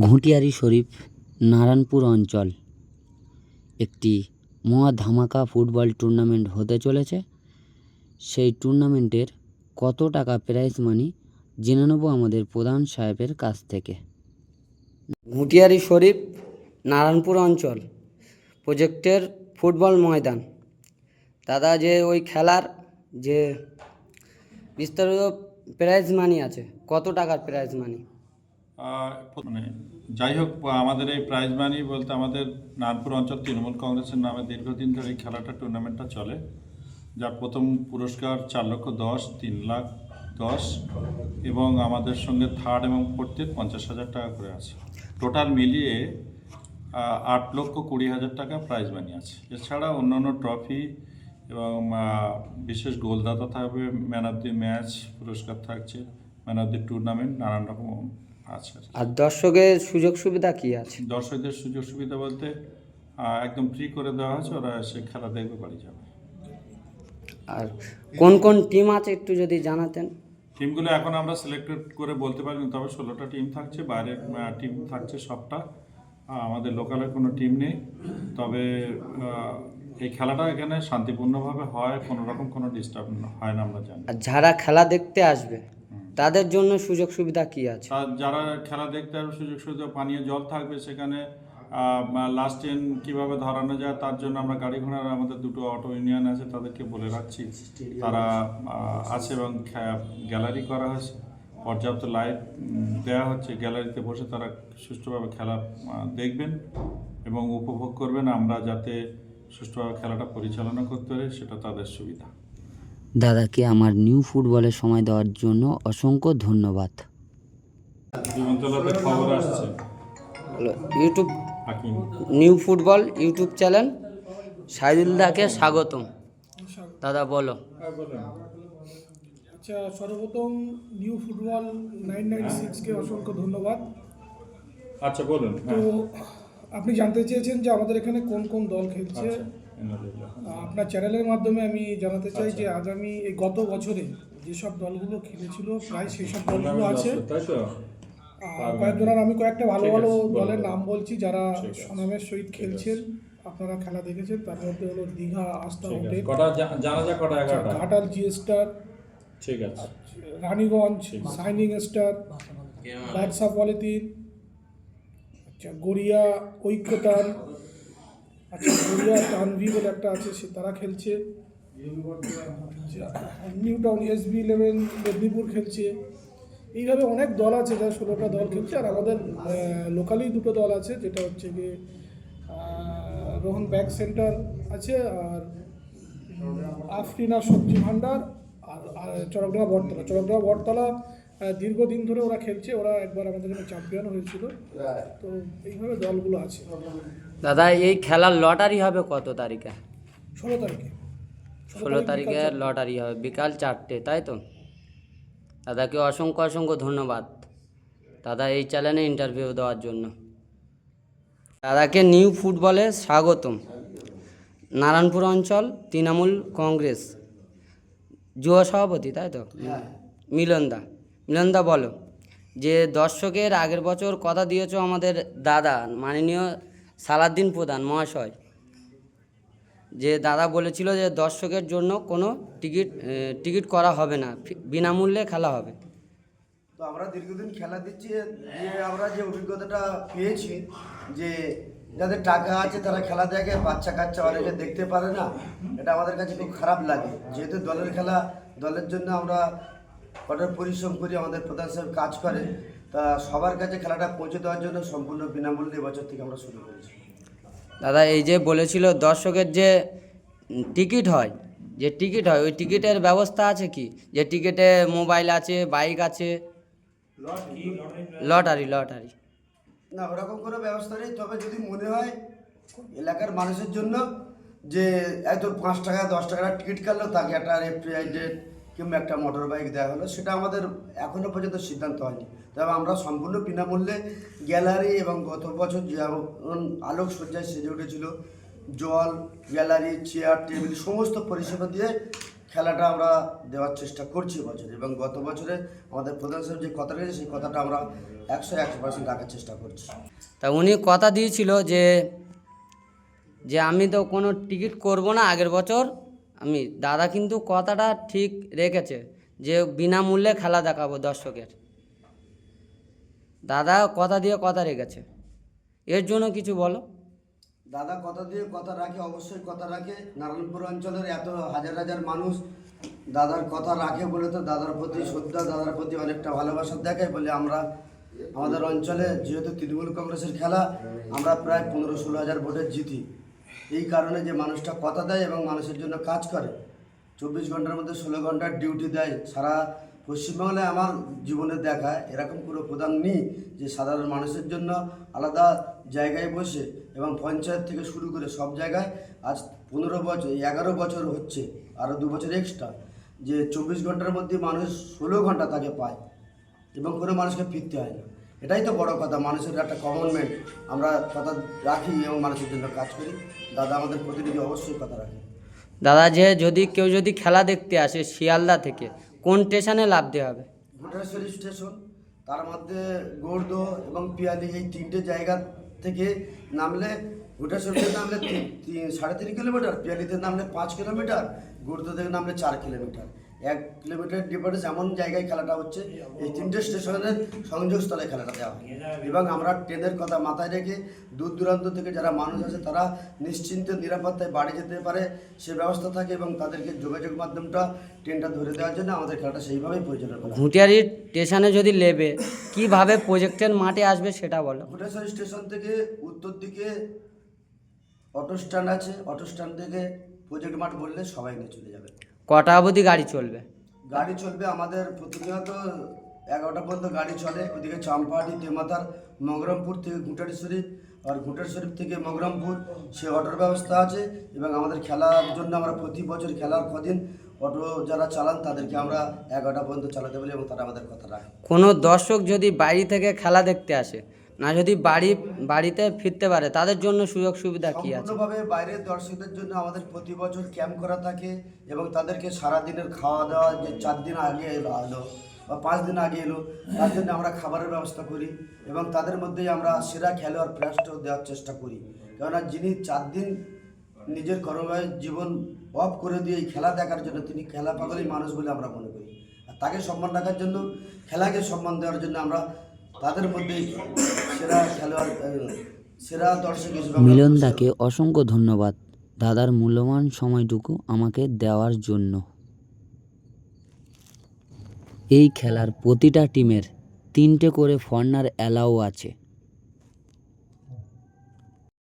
ঘুঁটিয়ারি শরীফ, নারায়ণপুর অঞ্চল। একটি মহা ধামাকা ফুটবল টুর্নামেন্ট হতে চলেছে। সেই টুর্নামেন্টের কত টাকা প্রাইজ মানি জেনে নেব আমাদের প্রধান সাহেবের কাছ থেকে। ঘুঁটিয়ারি শরীফ, নারায়ণপুর অঞ্চল, প্রজেক্টের ফুটবল ময়দান। দাদা, যে ওই খেলার যে বিস্তারিত প্রাইজ মানি আছে, কত টাকার প্রাইজ মানি মানে যাই হোক আমাদের এই প্রাইজ মানি বলতে আমাদের নারপুর অঞ্চল তৃণমূল কংগ্রেসের নামে দীর্ঘদিন ধরে এই খেলাটা টুর্নামেন্টটা চলে যার প্রথম পুরস্কার চার লক্ষ দশ, তিন লাখ দশ এবং আমাদের সঙ্গে থার্ড এবং ফোর্থের পঞ্চাশ হাজার টাকা করে আছে। টোটাল মিলিয়ে আট লক্ষ কুড়ি হাজার টাকা প্রাইজ মানি আছে। এছাড়া অন্যান্য ট্রফি এবং বিশেষ গোলদাতা থাকবে ম্যান অফ দি ম্যাচ পুরস্কার থাকছে ম্যান অফ দি টুর্নামেন্ট নানান রকম আছে আর দর্শকের সুযোগ সুবিধা কি আছে? দর্শকদের সুযোগ সুবিধা বলতে একদম ফ্রি করে দেওয়া হয়েছে ওরা এসে খেলা দেখবে বাড়ি যাবে। আর কোন কোন টিম আছে একটু যদি জানাতেন? টিমগুলো এখন আমরা সিলেক্টেড করে বলতে পারি না, তবে ষোলোটা টিম থাকছে বাইরের টিম থাকছে সবটা। আমাদের লোকালের কোনো টিম নেই। তবে এই খেলাটা এখানে শান্তিপূর্ণভাবে হয় কোনো রকম কোনো ডিস্টার্ব হয় না আমরা জানি। আর যারা খেলা দেখতে আসবে তাদের জন্য সুযোগ সুবিধা কি আছে? যারা খেলা দেখতে আসবে, সুযোগ সুবিধা, পানীয় জল থাকবে সেখানে লাস্ট ট্রেন কীভাবে ধরানো যায় তার জন্য আমরা গাড়ি ঘোড়ার আমাদের দুটো অটো ইউনিয়ন আছে, তাদেরকে বলে রাখছি। তারা আছে এবং গ্যালারি করা হয়েছে। পর্যাপ্ত লাইট দেওয়া হচ্ছে। গ্যালারিতে বসে তারা সুষ্ঠুভাবে খেলা দেখবেন এবং উপভোগ করবেন। আমরা যাতে সুষ্ঠুভাবে খেলাটা পরিচালনা করতে পারি, সেটা তাদের সুবিধা। দাদাকে আমার নিউ ফুটবলের সময় দেওয়ার জন্য অসংখ্য ধন্যবাদ। YouTube new football YouTube channel সাইদুল্লাহকে স্বাগতম। দাদা বলো। আচ্ছা সর্বপ্রথম নিউ ফুটবল নাইন নাইন সিক্সকে অসংখ্য ধন্যবাদ। আচ্ছা বলুন তো হ্যাঁ আপনি জানতে চেয়েছেন যে আমাদের এখানে কোন কোন দল খেলছে। আচ্ছা। আপনার চ্যানেলের মাধ্যমে আমি জানাতে চাই যে আগামী এই গত বছরে যেসব দলগুলো খেলেছিল প্রায় সেই সব দলগুলো আছে। কয়েকজনের আমি কয়েকটা ভালো ভালো দলের নাম বলছি যারা সুনামের সহিত খেলছেন আপনারা খেলা দেখেছেন তার মধ্যে হলো দীঘা আস্থা হোটেল। এগারোটা। ঘাটাল জি স্টার ঠিক আছে। Raniganj shining star Badsha polythene. আচ্ছা গড়িয়া ঐক্যতান আচ্ছা গড়িয়া তানভি বলে একটা আছে, সে তারা খেলছে। New town SB eleven, Medinipur খেলছে। এইভাবে অনেক দল আছে, যারা ষোলোটা দল খেলছে, আর আমাদের লোকালি দুটো দল আছে, যেটা হচ্ছে গিয়ে রোহন ব্যাক সেন্টার আছে, আর আফরিনা সবজি ভান্ডার, আর চরকডাঙ্গা বটতলা। চরকডাঙ্গা বটতলা দীর্ঘদিন ধরে ওরা খেলছে ওরা একবার আমাদের জন্য চ্যাম্পিয়ন হয়েছিল। তো এইভাবে দলগুলো আছে। দাদা এই খেলার লটারি হবে কত তারিখে? ষোলো তারিখে। ষোলো তারিখে লটারি হবে বিকাল চারটে তাই তো? দাদাকে অসংখ্য অসংখ্য ধন্যবাদ। দাদা এই চ্যানেলে ইন্টারভিউ দেওয়ার জন্য। দাদাকে নিউ ফুটবলে স্বাগতম। নারায়ণপুর অঞ্চল তৃণমূল কংগ্রেস। যুব সভাপতি তাই তো? মিলনদা মিলনদা বলো, যে দর্শকের আগের বছর কথা দিয়েছ আমাদের দাদা, মাননীয় সালাদ্দিন প্রধান মহাশয়, যে দাদা বলেছিল যে দর্শকের জন্য কোনো টিকিট টিকিট করা হবে না বিনামূল্যে খেলা হবে। তো আমরা দীর্ঘদিন খেলা দিচ্ছি, যে আমরা যে অভিজ্ঞতাটা পেয়েছি, যে যাদের টাকা আছে তারা খেলা দেখে, বাচ্চা কাচ্চা অনেকে দেখতে পারে না, এটা আমাদের কাছে খুব খারাপ লাগে। যেহেতু দলের খেলা, দলের জন্য আমরা কঠোর পরিশ্রম করি আমাদের প্রধান সাহেব কাজ করে তা সবার কাছে খেলাটা পৌঁছে দেওয়ার জন্য সম্পূর্ণ বিনামূল্যে এবছর থেকে আমরা শুরু করেছি। দাদা এই যে বলেছিল দর্শকের যে টিকিট হয় যে টিকিট হয় ওই টিকিটের ব্যবস্থা আছে কি? যে টিকিটে মোবাইল আছে বাইক আছে? Lottery lottery. না ওরকম কোনো ব্যবস্থা নেই তবে যদি মনে হয় এলাকার মানুষের জন্য যে এত পাঁচ টাকা দশ টাকার টিকিট কাটলো তাকে একটা রেফ্রিজারেটেড কিংবা একটা মোটর বাইক দেওয়া হলো, সেটা আমাদের এখনও পর্যন্ত সিদ্ধান্ত হয়নি। তবে আমরা সম্পূর্ণ বিনামূল্যে গ্যালারি এবং গত বছর যেমন আলোক সজ্জায় সেজে উঠেছিল, জল, গ্যালারি, চেয়ার, টেবিল, সমস্ত পরিষেবা দিয়ে খেলাটা আমরা দেওয়ার চেষ্টা করছি বছরে। এবং গত বছরে আমাদের প্রধান সাহেব যে কথা রয়েছে সেই কথাটা আমরা একশো একশো পার্সেন্ট রাখার চেষ্টা করছি। তা উনি কথা দিয়েছিল যে যে আমি তো কোনো টিকিট করব না আগের বছর আমি, দাদা কিন্তু কথাটা ঠিক রেখেছে যে বিনামূল্যে খেলা দেখাবো দর্শকের। দাদা কথা দিয়ে কথা রেখেছে। এর জন্য কিছু বলো। দাদা কথা দিয়ে কথা রাখে, অবশ্যই কথা রাখে। নারায়ণপুর অঞ্চলের এত হাজার হাজার মানুষ দাদার কথা রাখে বলে তো দাদার প্রতি শ্রদ্ধা, দাদার প্রতি অনেকটা ভালোবাসা দেখায় বলে আমরা আমাদের অঞ্চলে যেহেতু তৃণমূল কংগ্রেসের খেলা, আমরা প্রায় পনেরো ষোলো হাজার ভোটে জিতি। এই কারণে যে মানুষটা কথা দেয় এবং মানুষের জন্য কাজ করে, চব্বিশ ঘণ্টার মধ্যে ষোলো ঘণ্টার ডিউটি দেয়, সারা পশ্চিমবাংলায় আমার জীবনে দেখা এরকম কোনো প্রধান নেই যে সাধারণ মানুষের জন্য আলাদা জায়গায় বসে এবং পঞ্চায়েত থেকে শুরু করে সব জায়গায় আজ পনেরো বছর এগারো বছর হচ্ছে, আরও দু বছর এক্সট্রা যে চব্বিশ ঘণ্টার মধ্যে মানুষ ষোলো ঘণ্টা তাকে পায় এবং কোনো মানুষকে ফিরতে হয় না। এটাই তো বড় কথা। মানুষের একটা কমনমেন্ট আমরা কথা রাখি এবং মানুষের জন্য কাজ করি। দাদা আমাদের প্রতিনিধি অবশ্যই কথা রাখে। দাদা যে যদি কেউ যদি খেলা দেখতে আসে শিয়ালদা থেকে কোন স্টেশনে লাভ দেওয়া হবে? ভুটানেশ্বরী স্টেশন। তার মধ্যে গোর্দো এবং পিয়ালি এই তিনটে জায়গা থেকে নামলে ভুটানেশ্বরীতে নামলে সাড়ে তিন কিলোমিটার পিয়ালিতে নামলে পাঁচ কিলোমিটার গোর্দো থেকে নামলে চার কিলোমিটার। এক কিলোমিটার ডিফারেন্স এমন জায়গায় খেলাটা হচ্ছে এই তিনটে স্টেশনের সংযোগস্থলে খেলাটা দেওয়া হয়। এবং আমরা ট্রেনের কথা মাথায় রেখে দূর দূরান্ত থেকে যারা মানুষ আছে তারা নিশ্চিন্তে নিরাপত্তায় বাড়ি যেতে পারে সে ব্যবস্থা থাকে এবং তাদেরকে যোগাযোগ মাধ্যমটা ট্রেনটা ধরে দেওয়ার জন্য আমাদের খেলাটা সেইভাবেই পরিচালনা করা ঘুটিয়ারি স্টেশনে যদি লেবে কীভাবে প্রজেক্টের মাঠে আসবে সেটা বলো। ভুটাশ্বর স্টেশন থেকে উত্তর দিকে অটো স্ট্যান্ড আছে অটো স্ট্যান্ড থেকে প্রজেক্ট মাঠ বললে সবাই নিয়ে চলে যাবে। কটা অবধি গাড়ি চলবে? গাড়ি চলবে আমাদের প্রতিনিয়ত এগারোটা পর্যন্ত গাড়ি চলে ওদিকে চাম্পাহাটি তেমাতার মগরমপুর থেকে ঘুটারি শরীফ আর ঘুটার শরীফ থেকে মগরমপুর। সে অটোর ব্যবস্থা আছে এবং আমাদের খেলার জন্য আমরা প্রতি বছর খেলার কদিন অটো যারা চালান তাদেরকে আমরা এগারোটা পর্যন্ত চালাতে বলি এবং তারা আমাদের কথা রাখে। কোনো দর্শক যদি বাড়ি থেকে খেলা দেখতে আসে না যদি বাড়ি, বাড়িতে ফিরতে পারে, তাদের জন্য সুযোগ সুবিধা কি আছে? সম্পূর্ণভাবে বাইরের দর্শকদের জন্য আমাদের প্রতি বছর ক্যাম্প করা থাকে এবং তাদেরকে সারা দিনের খাওয়া দাওয়া যে চার দিন আগে এলো, আলো, বা পাঁচ দিন আগে এলো, তার জন্য আমরা খাবারের ব্যবস্থা করি এবং তাদের মধ্যেই আমরা সেরা খেলোয়াড় প্রাইজটাও দেওয়ার চেষ্টা করি। কেননা যিনি চার দিন নিজের কর্মময় জীবন অফ করে দিয়ে এই খেলা দেখার জন্য তিনি খেলা পাগলই মানুষ বলে আমরা মনে করি। আর তাকে সম্মান রাখার জন্য, খেলাকে সম্মান দেওয়ার জন্য আমরা তাদের মধ্যে দর্শক মিলন দাকে অসংখ্য ধন্যবাদ। দাদার মূল্যবান সময়টুকু আমাকে দেওয়ার জন্য। এই খেলার প্রতিটা টিমের তিনটে করে ফর্নার অ্যালাও আছে।